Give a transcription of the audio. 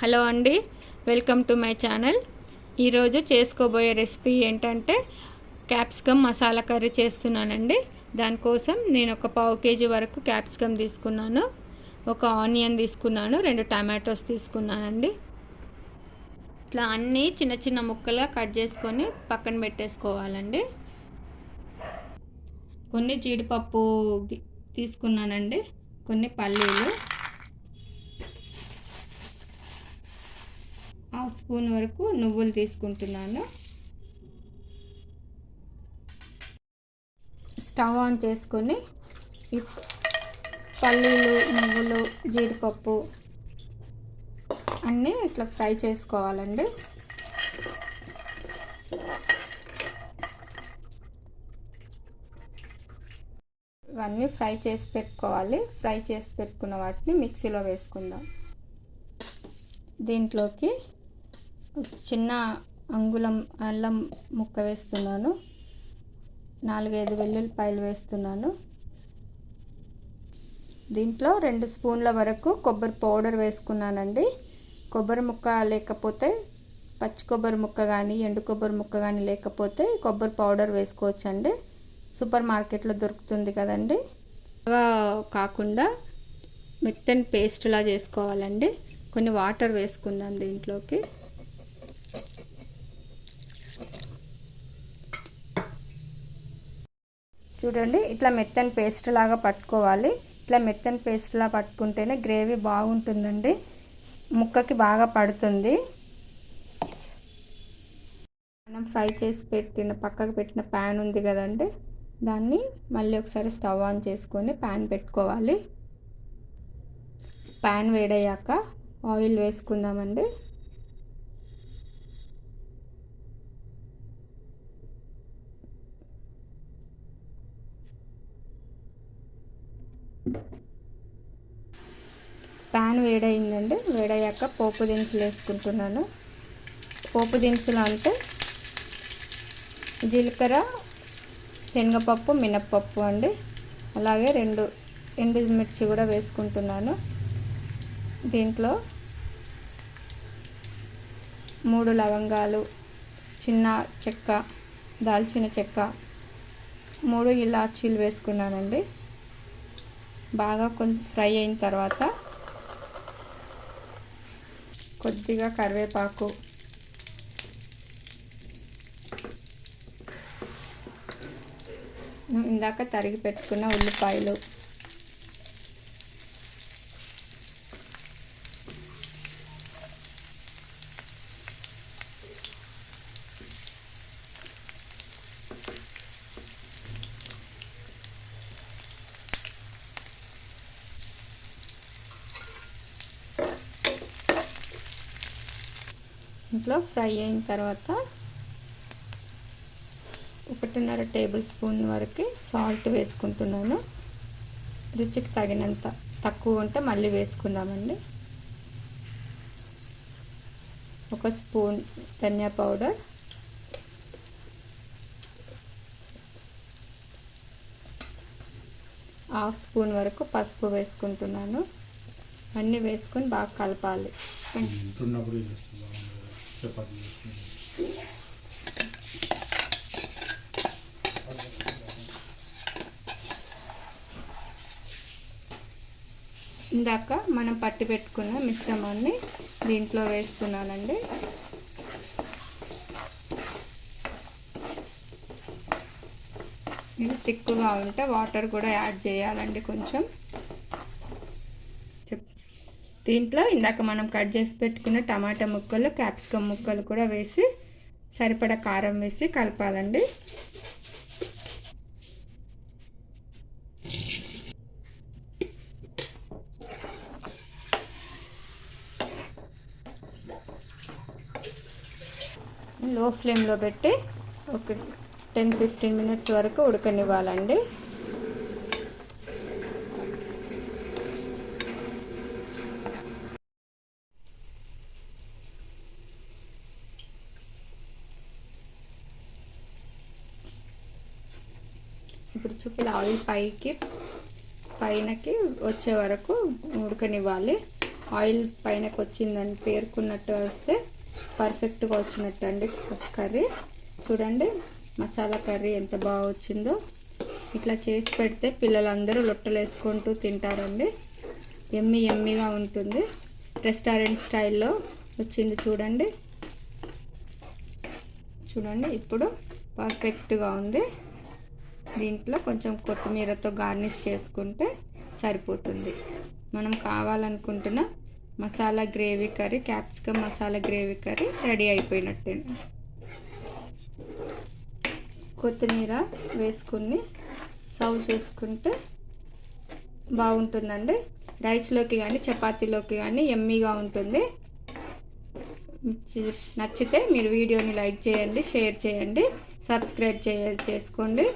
Hello అండి welcome to my channel. ఈరోజు చేసుకోబోయే రెసిపీ ఏంటంటే క్యాప్సికమ్ మసాలా కర్రీ చేస్తున్నానండి. దానికోసం నేను ఒక పావు కేజీ వరకు క్యాప్సికమ్ తీసుకున్నాను. ఒక ఆనియన్ తీసుకున్నాను రెండు టమాటోస్ తీసుకున్నానండి. ఇట్లా అన్నీ చిన్న చిన్న ముక్కలుగా కట్ చేసుకొని పక్కన పెట్టేసుకోవాలండి. కొన్ని జీడిపప్పు తీసుకున్నానండి. కొన్ని పల్లీలు. హాఫ్ స్పూన్ వరకు నువ్వులు తీసుకుంటున్నాను. స్టవ్ ఆన్ చేసుకొని పల్లీలు నువ్వులు జీడిపప్పు అన్నీ ఇట్లా ఫ్రై చేసుకోవాలండి. ఇవన్నీ ఫ్రై చేసి పెట్టుకోవాలి. ఫ్రై చేసి పెట్టుకున్న వాటిని మిక్సీలో వేసుకుందాం. దీంట్లోకి చిన్న అంగుళం అల్లం ముక్క వేస్తున్నాను. నాలుగైదు వెల్లుల్లిపాయలు వేస్తున్నాను. దీంట్లో రెండు స్పూన్ల వరకు కొబ్బరి పౌడర్ వేసుకున్నానండి. కొబ్బరి ముక్క లేకపోతే పచ్చి కొబ్బరి ముక్క కానీ ఎండు కొబ్బరి ముక్క కానీ లేకపోతే కొబ్బరి పౌడర్ వేసుకోవచ్చండి. సూపర్ మార్కెట్లో దొరుకుతుంది కదండి. కాకుండా మెత్తని పేస్ట్లా చేసుకోవాలండి. కొన్ని వాటర్ వేసుకుందాం దీంట్లోకి. చూడండి ఇట్లా మెత్తని పేస్ట్ లాగా పట్టుకోవాలి. ఇట్లా మెత్తని పేస్ట్లా పట్టుకుంటేనే గ్రేవీ బాగుంటుందండి. ముక్కకి బాగా పడుతుంది. మనం ఫ్రై చేసి పెట్టిన పక్కకు పెట్టిన ప్యాన్ ఉంది కదండి. దాన్ని మళ్ళీ ఒకసారి స్టవ్ ఆన్ చేసుకొని ప్యాన్ పెట్టుకోవాలి. ప్యాన్ వేడయ్యాక ఆయిల్ వేసుకుందామండి. ప్యాన్ వేడయిందండి వేడయ్యాక పోపు దినుసులు వేసుకుంటున్నాను. పోపు దినుసులు అంటే జీలకర్ర శనగపప్పు మినప్పప్పు అండి. అలాగే రెండు ఎండు మిర్చి కూడా వేసుకుంటున్నాను. దీంట్లో మూడు లవంగాలు చిన్న చెక్క దాల్చిన చెక్క మూడు ఇలాచీలు వేసుకున్నానండి. బాగా కొంచెం ఫ్రై అయిన తర్వాత కొద్దిగా కరివేపాకు. ఇందాక తరిగి పెట్టుకున్న ఉల్లిపాయలు. ఇంట్లో ఫ్రై అయిన తర్వాత ఒకటిన్నర టేబుల్ స్పూన్ వరకు సాల్ట్ వేసుకుంటున్నాను. రుచికి తగినంత తక్కువ ఉంటే మళ్ళీ వేసుకుందామండి. ఒక spoon dhania powder. Half spoon వరకు పసుపు వేసుకుంటున్నాను. అన్నీ వేసుకొని బాగా కలపాలి. తిన్నప్పుడు ఇందాక మనం పట్టి పెట్టుకున్న మిశ్రమాన్ని దీంట్లో వేస్తున్నానండి. ఇది తిక్కుగా ఉంటే వాటర్ కూడా యాడ్ చేయాలండి కొంచెం. దీంట్లో ఇందాక మనం కట్ చేసి పెట్టుకున్న టమాటా ముక్కలు క్యాప్సికమ్ ముక్కలు కూడా వేసి సరిపడా కారం వేసి కలపాలండి. లో ఫ్లేమ్లో పెట్టి ఒక టెన్ ఫిఫ్టీన్ మినిట్స్ వరకు ఉడకనివ్వాలండి. ఇప్పుడు చూపిన ఆయిల్ పైకి పైనకి వచ్చే వరకు ఉడకనివ్వాలి. ఆయిల్ పైనకి వచ్చిందని పేర్కొన్నట్టు వస్తే పర్ఫెక్ట్గా వచ్చినట్టు అండి కర్రీ. చూడండి మసాలా కర్రీ ఎంత బాగా వచ్చిందో. ఇట్లా చేసి పెడితే పిల్లలందరూ లొట్టలు వేసుకుంటూ తింటారండి. ఎమ్మి ఎమ్మిగా ఉంటుంది. రెస్టారెంట్ స్టైల్లో వచ్చింది చూడండి. చూడండి ఇప్పుడు పర్ఫెక్ట్గా ఉంది. దీంట్లో కొంచెం కొత్తిమీరతో గార్నిష్ చేసుకుంటే సరిపోతుంది. మనం కావాలనుకుంటున్న masala gravy curry capsicum masala gravy curry ready అయిపోయినట్టే. కొత్తిమీర వేసుకుని సర్వ్ చేసుకుంటే బాగుంటుందండి. రైస్లోకి కానీ చపాతీలోకి కానీ ఎమ్మీగా ఉంటుంది. నచ్చితే మీరు వీడియోని లైక్ చేయండి షేర్ చేయండి సబ్స్క్రైబ్ చేయ చేసుకోండి.